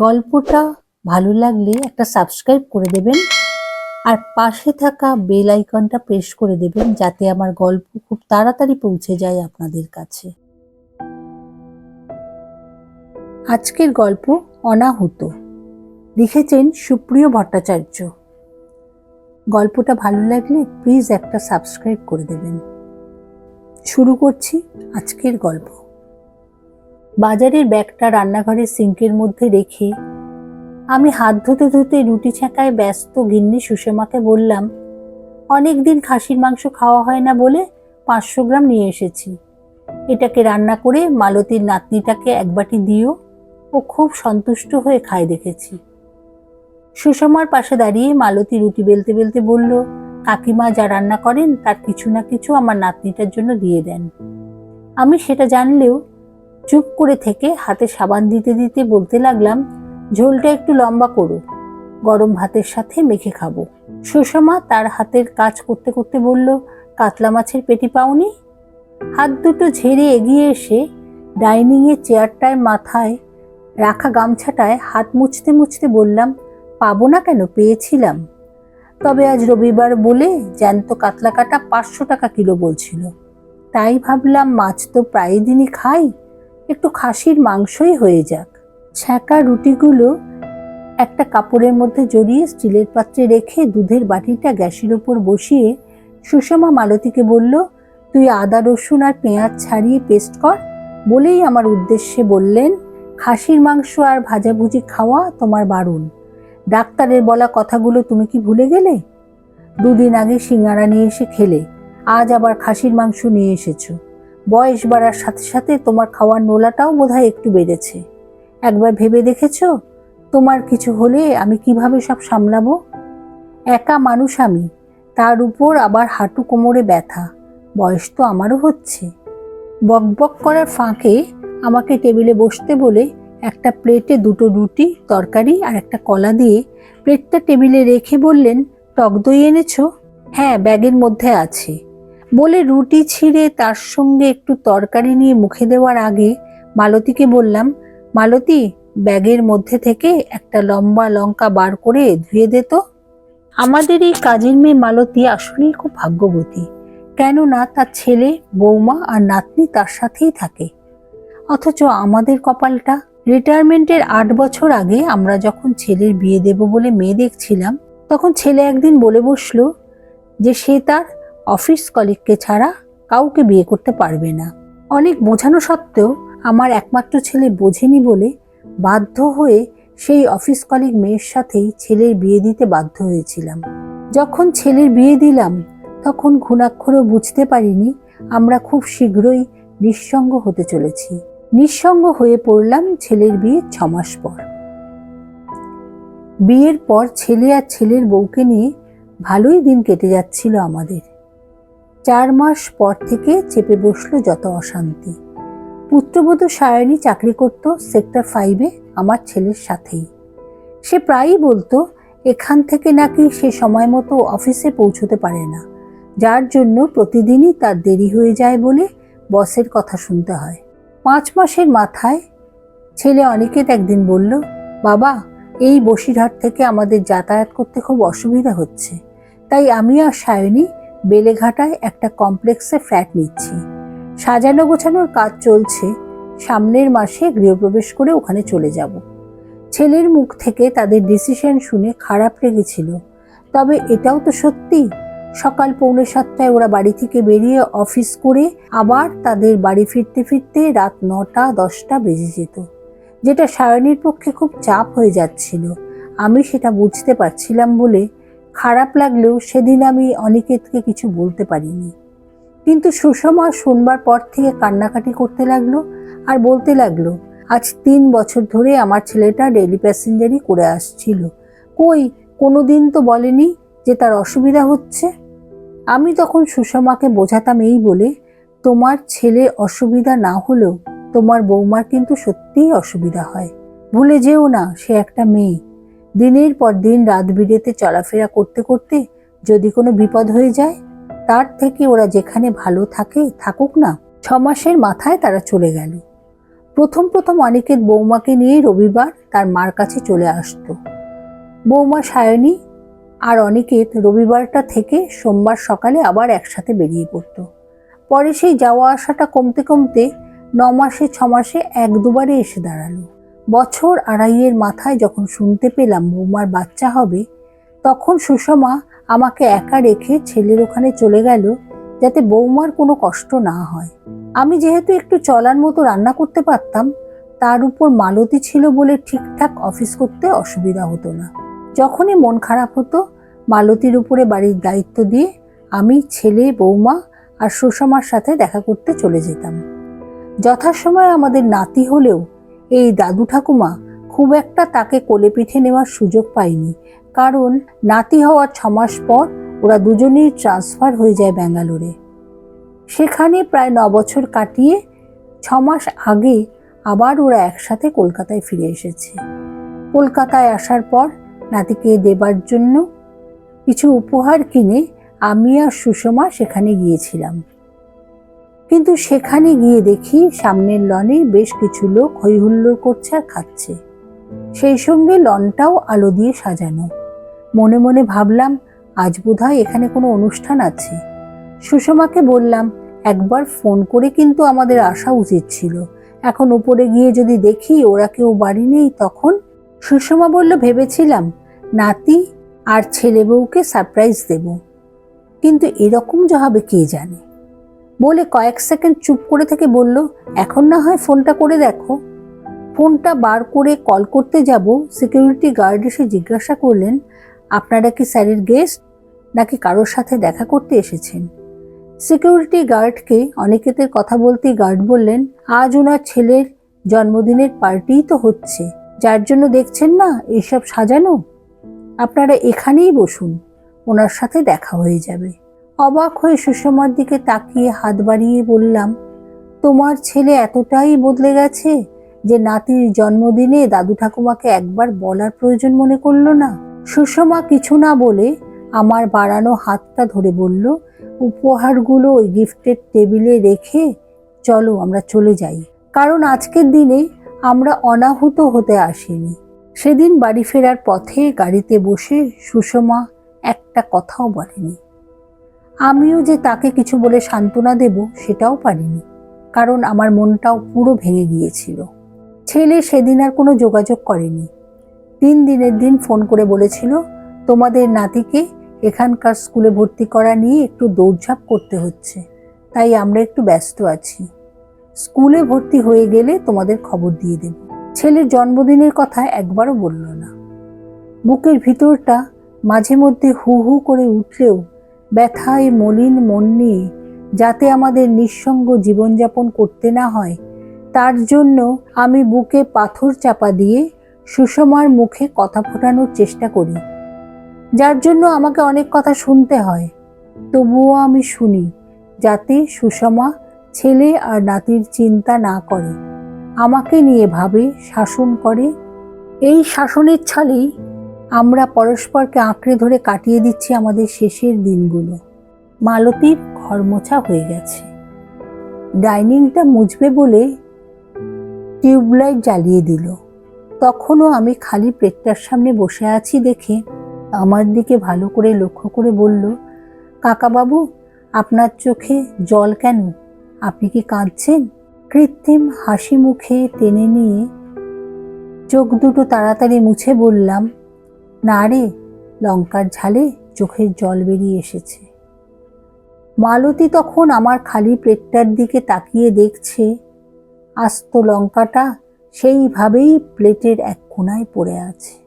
গল্পটা ভালো লাগলে একটা সাবস্ক্রাইব করে দেবেন। আর পাশে থাকা বেল আইকনটা প্রেস করে দেবেন যাতে আমার গল্প খুব তাড়াতাড়ি পৌঁছে যায় আপনাদের কাছে। আজকের গল্প অনাহুত। লিখেছেন সুপ্রিয় ভট্টাচার্য। গল্পটা ভালো লাগলে প্লিজ একটা সাবস্ক্রাইব করে দেবেন। শুরু করছি আজকের গল্প। বাজারের ব্যাগটা রান্নাঘরের সিঙ্কের মধ্যে রেখে আমি হাত ধুতে ধুতে রুটি ছেঁকায় ব্যস্ত গিন্নি সুষমাকে বললাম, অনেক দিন খাসির মাংস খাওয়া হয় না বলে পাঁচশো গ্রাম নিয়ে এসেছি। এটাকে রান্না করে মালতীর নাতনিটাকে এক বাটি দিও। ও খুব সন্তুষ্ট হয়ে খায় দেখেছি। সুষমার পাশে দাঁড়িয়ে মালতী রুটি বেলতে বেলতে বলল, কাকিমা যা রান্না করেন তার কিছু না কিছু আমার নাতনিটার জন্য দিয়ে দেন। আমি সেটা জানলেও চুপ করে থেকে হাতে সাবান দিতে দিতে বলতে লাগলাম, ঝোলটা একটু লম্বা করো, গরম ভাতের সাথে মেখে খাব। সুষমা তার হাতের কাজ করতে করতে বলল, কাতলা মাছের পেটি পাওনি? হাত দুটো ঝেড়ে এগিয়ে এসে ডাইনিংয়ের চেয়ারটায় মাথায় রাখা গামছাটায় হাত মুছতে মুছতে বললাম, পাবো না কেন? পেয়েছিলাম। তবে আজ রবিবার বলে জ্যান্ত কাতলা কাটা পাঁচশো টাকা কিলো বলছিল। তাই ভাবলাম, মাছ তো প্রায় দিনই খাই। একটু খাসির মাংসই হয়ে যাক। ছ্যাঁকা রুটিগুলো একটা কাপড়ের মধ্যে জড়িয়ে স্টিলের পাত্রে রেখে দুধের বাটিটা গ্যাসের ওপর বসিয়ে সুষমা মালতীকে বলল, তুই আদা, রসুন আর পেঁয়াজ ছাড়িয়ে পেস্ট কর। বলেই আমার উদ্দেশ্যে বললেন, খাসির মাংস আর ভাজাভুজি খাওয়া তোমার বারণ। ডাক্তারের বলা কথাগুলো তুমি কি ভুলে গেলে? দুদিন আগে সিঙ্গারা নিয়ে এসে খেলে, আজ আবার খাসির মাংস নিয়ে এসেছ। বয়স বাড়ার সাথে সাথে তোমার খাওয়ার নোলাটাও বোধহয় একটু বেড়েছে। একবার ভেবে দেখেছ? তোমার কিছু হলে আমি কীভাবে সব সামলাবো? একা মানুষ আমি, তার উপর আবার হাঁটু কোমরে ব্যথা, বয়স তো আমারও হচ্ছে। বকবক করার ফাঁকে আমাকে টেবিলে বসতে বলে একটা প্লেটে দুটো রুটি, তরকারি আর একটা কলা দিয়ে প্লেটটা টেবিলে রেখে বললেন, টক দই এনেছো? হ্যাঁ ব্যাগের মধ্যে আছে। বলে রুটি ছিঁড়ে তার সঙ্গে একটু তরকারি নিয়ে মুখে দেওয়ার আগে মালতীকে বললাম, মালতী, ব্যাগের মধ্যে থেকে একটা লম্বা লঙ্কা বার করে ধুয়ে দে তো। আমাদের এই কাজের মেয়ে মালতী আসলেই খুব ভাগ্যবতী, কেননা তার ছেলে, বৌমা আর নাতনি তার সাথেই থাকে। অথচ আমাদের কপালটা, রিটায়ারমেন্টের আট বছর আগে আমরা যখন ছেলের বিয়ে দেব বলে মেয়ে দেখছিলাম, তখন ছেলে একদিন বলে বসল যে সে তার অফিস কলিগকে ছাড়া কাউকে বিয়ে করতে পারবে না। অনেক বোঝানো সত্ত্বেও আমার একমাত্র ছেলে বোঝেনি বলে বাধ্য হয়ে সেই অফিস কলিগ মেয়ের সাথেই ছেলের বিয়ে দিতে বাধ্য হয়েছিলাম। যখন ছেলের বিয়ে দিলাম, তখন ঘুণাক্ষরও বুঝতে পারিনি আমরা খুব শীঘ্রই নিঃসঙ্গ হতে চলেছি। নিঃসঙ্গ হয়ে পড়লাম ছেলের বিয়ে ছমাস পর। বিয়ের পর ছেলে আর ছেলের বউকে নিয়ে ভালোই দিন কেটে যাচ্ছিল আমাদের। চার মাস পর থেকে চেপে বসল যত অশান্তি। পুত্রবধূ সায়নী চাকরি করত সেক্টর ফাইভে আমার ছেলের সাথেই। সে প্রায়ই বলতো, এখান থেকে নাকি সে সময় মতো অফিসে পৌঁছতে পারে না। যার জন্য প্রতিদিনই তার দেরি হয়ে যায় বলে বসের কথা শুনতে হয়। পাঁচ মাসের মাথায় ছেলে অনিকেত একদিন বলল, বাবা, এই বসিরহাট থেকে আমাদের যাতায়াত করতে খুব অসুবিধা হচ্ছে। তাই আমি আর সায়নী বেলেঘাটায় একটা কমপ্লেক্সে ফ্ল্যাট নিচ্ছি। সাজানো গোছানোর কাজ চলছে। সামনের মাসে গৃহপ্রবেশ করে ওখানে চলে যাব। ছেলের মুখ থেকে তাদের ডিসিশন শুনে খারাপ লেগেছিল। তবে এটাও তো সত্যি। সকাল পৌনে সাতটায় ওরা বাড়ি থেকে বেরিয়ে অফিস করে আবার তাদের বাড়ি ফিরতে ফিরতে রাত নটা, দশটা বেজে যেত। যেটা সায়নীর পক্ষে খুব চাপ হয়ে যাচ্ছিল। আমি সেটা বুঝতে পারছিলাম বলে খারাপ লাগলেও সেদিন আমি অনিকেতকে কিছু বলতে পারিনি। কিন্তু সুষমা শুনবার পর থেকে কান্নাকাটি করতে লাগল আর বলতে লাগল, আজ তিন বছর ধরে আমার ছেলেটা ডেলি প্যাসেঞ্জারই করে আসছিল। কই কোনো দিন তো বলেনি যে তার অসুবিধা হচ্ছে? আমি তখন সুষমাকে বোঝাতাম এই বলে, তোমার ছেলে অসুবিধা না হলেও তোমার বৌমার কিন্তু সত্যিই অসুবিধা হয়। ভুলে যেও না, সে একটা মেয়ে। দিনের পর দিন রাত বিরেতে চলাফেরা করতে করতে যদি কোনো বিপদ হয়ে যায়, তার থেকে ওরা যেখানে ভালো থাকে থাকুক না। ছ মাসের মাথায় তারা চলে গেল। প্রথম প্রথম অনিকেত বৌমাকে নিয়ে রবিবার তার মার কাছে চলে আসতো। বৌমা সায়নী আর অনিকেত রবিবারটা থেকে সোমবার সকালে আবার একসাথে বেরিয়ে পড়ত। পরে সেই যাওয়া আসাটা কমতে কমতে ন মাসে ছ মাসে এক দুবারে এসে দাঁড়াল। বছর আড়াইয়ের মাথায় যখন শুনতে পেলাম বৌমার বাচ্চা হবে, তখন সুষমা আমাকে একা রেখে ছেলের ওখানে চলে গেল যাতে বৌমার কোনো কষ্ট না হয়। আমি যেহেতু একটু চলার মতো রান্না করতে পারতাম, তার উপর মালতি ছিল বলে ঠিকঠাক অফিস করতে অসুবিধা হতো না। যখনই মন খারাপ হতো, মালতির উপরে বাড়ির দায়িত্ব দিয়ে আমি ছেলে, বৌমা আর সুষমার সাথে দেখা করতে চলে যেতাম। যথাসময়ে আমাদের নাতি হলেও এই দাদু ঠাকুমা খুব একটা তাকে কোলে পিঠে নেওয়ার সুযোগ পায়নি। কারণ নাতি হওয়ার ছমাস পর ওরা দুজনেই ট্রান্সফার হয়ে যায় ব্যাঙ্গালোরে। সেখানে প্রায় ন বছর কাটিয়ে ছমাস আগে আবার ওরা একসাথে কলকাতায় ফিরে এসেছে। কলকাতায় আসার পর নাতিকে দেবার জন্য কিছু উপহার কিনে আমি আর সুষমা সেখানে গিয়েছিলাম। কিন্তু সেখানে গিয়ে দেখি সামনের লনে বেশ কিছু লোক হৈহুল্লোড় করছে আর খাচ্ছে। সেই সঙ্গে লনটাও আলো দিয়ে সাজানো। মনে মনে ভাবলাম, আজ বোধহয় এখানে কোনো অনুষ্ঠান আছে। সুষমাকে বললাম, একবার ফোন করে কিন্তু আমাদের আসা উচিত ছিল। এখন উপরে গিয়ে যদি দেখি ওরা কেউ বাড়ি নেই তখন? সুষমা বলল, ভেবেছিলাম, নাতি আর ছেলে বউকে সারপ্রাইজ দেব। কিন্তু এরকম যা হবে কে জানে? বলে কয়েক সেকেন্ড চুপ করে থেকে বলল, এখন না হয় ফোনটা করে দেখো। ফোনটা বার করে কল করতে যাব সিকিউরিটি গার্ড এসে জিজ্ঞাসা করলেন, আপনারা কি স্যারের গেস্ট নাকি কারোর সাথে দেখা করতে এসেছেন? সিকিউরিটি গার্ডকে অনিকেতের কথা বলতেই গার্ড বললেন, আজ ওনার ছেলের জন্মদিনের পার্টিই তো হচ্ছে, যার জন্য দেখছেন না এইসব সাজানো? আপনারা এখানেই বসুন, ওনার সাথে দেখা হয়ে যাবে। অবাক হয়ে সুষমার দিকে তাকিয়ে হাত বাড়িয়ে বললাম, তোমার ছেলে এতটাই বদলে গেছে যে নাতির জন্মদিনে দাদু ঠাকুমাকে একবার বলার প্রয়োজন মনে করল না? সুষমা কিছু না বলে আমার বাড়ানো হাতটা ধরে বলল, উপহারগুলো ওই গিফটের টেবিলে রেখে চলো আমরা চলে যাই। কারণ আজকের দিনে আমরা অনাহুত হতে আসিনি। সেদিন বাড়ি ফেরার পথে গাড়িতে বসে সুষমা একটা কথাও বলেনি। আমিও যে তাকে কিছু বলে সান্ত্বনা দেব সেটাও পারিনি, কারণ আমার মনটাও পুরো ভেঙে গিয়েছিল। ছেলে সেদিন আর কোনো যোগাযোগ করেনি। তিন দিনের দিন ফোন করে বলেছিল, তোমাদের নাতিকে এখানকার স্কুলে ভর্তি করা নিয়ে একটু দৌড়ঝাঁপ করতে হচ্ছে, তাই আমরা একটু ব্যস্ত আছি। স্কুলে ভর্তি হয়ে গেলে তোমাদের খবর দিয়ে দেব। ছেলের জন্মদিনের কথা একবারও বলল না। বুকের ভিতরটা মাঝে মধ্যে হু হু করে উঠলেও ব্যথায় মলিন মন নিয়ে যাতে আমাদের নিঃসঙ্গ জীবনযাপন করতে না হয়, তার জন্য আমি বুকে পাথর চাপা দিয়ে সুষমার মুখে কথা ফোটানোর চেষ্টা করি, যার জন্য আমাকে অনেক কথা শুনতে হয়। তবুও আমি শুনি, যাতে সুষমা ছেলে আর নাতির চিন্তা না করে, আমাকে নিয়ে ভাবে শাসন করে। এই শাসনের ছলেই আমরা পরস্পরকে আঁকড়ে ধরে কাটিয়ে দিচ্ছি আমাদের শেষের দিনগুলো। মালতীর ঘর মোছা হয়ে গেছে। ডাইনিংটা মুছবে বলে টিউবলাইট জ্বালিয়ে দিল। তখনও আমি খালি প্লেটটার সামনে বসে আছি দেখে আমার দিকে ভালো করে লক্ষ্য করে বলল, কাকাবাবু, আপনার চোখে জল কেন? আপনি কি কাঁদছেন? কৃত্রিম হাসি মুখে টেনে নিয়ে চোখ দুটো তাড়াতাড়ি মুছে বললাম না রে, লঙ্কার ঝালে চোখের জল বেরিয়ে এসেছে। মালতী তখন আমার খালি প্লেটটার দিকে তাকিয়ে দেখছে। আস্ত লঙ্কাটা সেইভাবেই প্লেটের এক কোনায় পড়ে আছে।